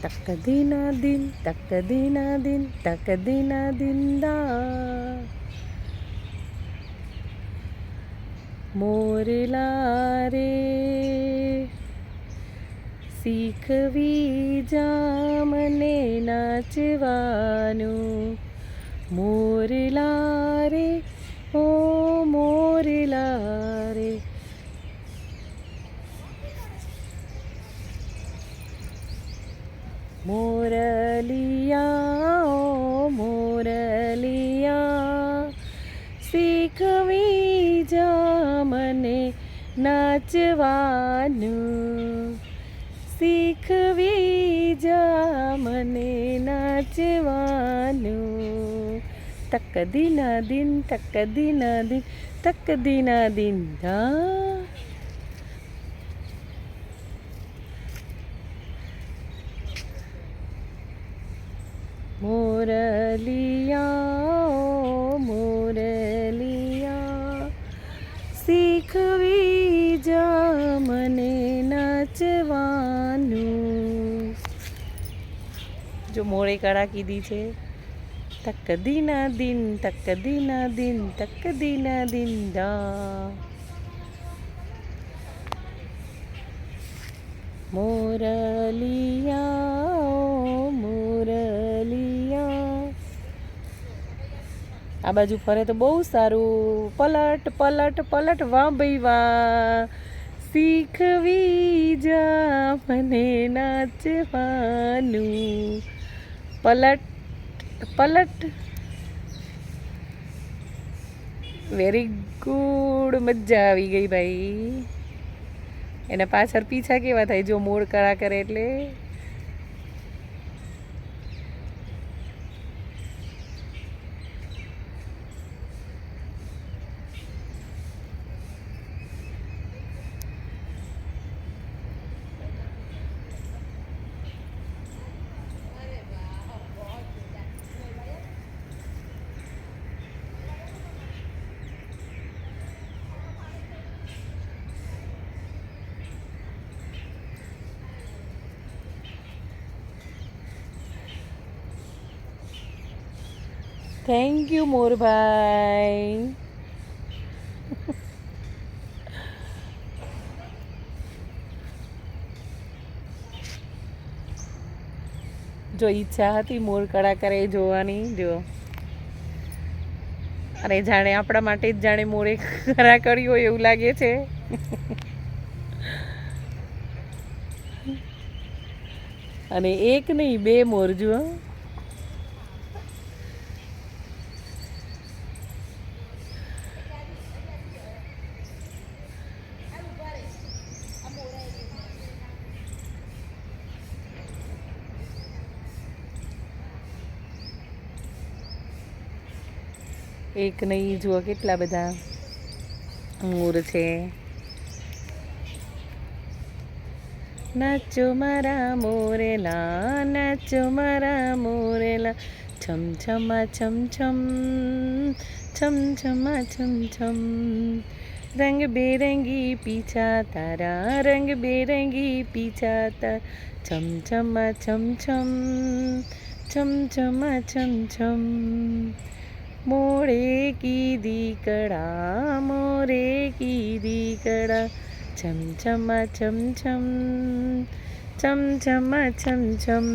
તક દીના દિન તક દીના દિન તક દીના દિન દા મોરલા રે શીખવી જા મને નાચવાનું મોરલા રે ઓ મોરલા મોરલિયા ઓ મોરલિયા શીખવી જા મને નાચવાનું શીખવી જા મને નાચવાનું તક દિના દિન તક દિના દિન તક દિના દિન ધા મોરલિયા મોરલિયા, શીખવી જા મને નાચવાનું. જો મોડે કળા કીધી છે તક દીના દિન તક દીના દિન તક દીના દિન દા મોરલિયા આ બાજુ ફરે તો બહુ સારું. પલટ પલટ પલટ વાહ ભાઈ વાહ શીખવી જા મને નાચવાનું. પલટ પલટ. વેરી ગુડ મજા આવી ગઈ ભાઈ. એના પાછળ પીછા કેવા થાય? જો મોડ કળા કરે એટલે. થેન્ક યુ મોરભાઈ જો ઈચ્છા હતી મોર કળા કરે એ જોવાની, જો. અરે જાણે આપણા માટે જ જાણે મોરે કળા કર્યું હોય એવું લાગે છે. અને એક નહીં, બે મોર જુઓ એક નહીં, જુઓ કેટલા બધા મોર છે. નાચો મારા મોરેલા, નાચો મારા મોરેલા, છમ છમા છમ છમ છમ છમા છમ છમ. રંગ બેરંગી પીછા તારા, રંગ બેરંગી પીછા તાર છમ છમા છમ છમ છમ છમા છમ છમ. મોરે કીધી કડા મોરે કીધી કડા છમ છમા છમ છમ છમ છમા છમ છમ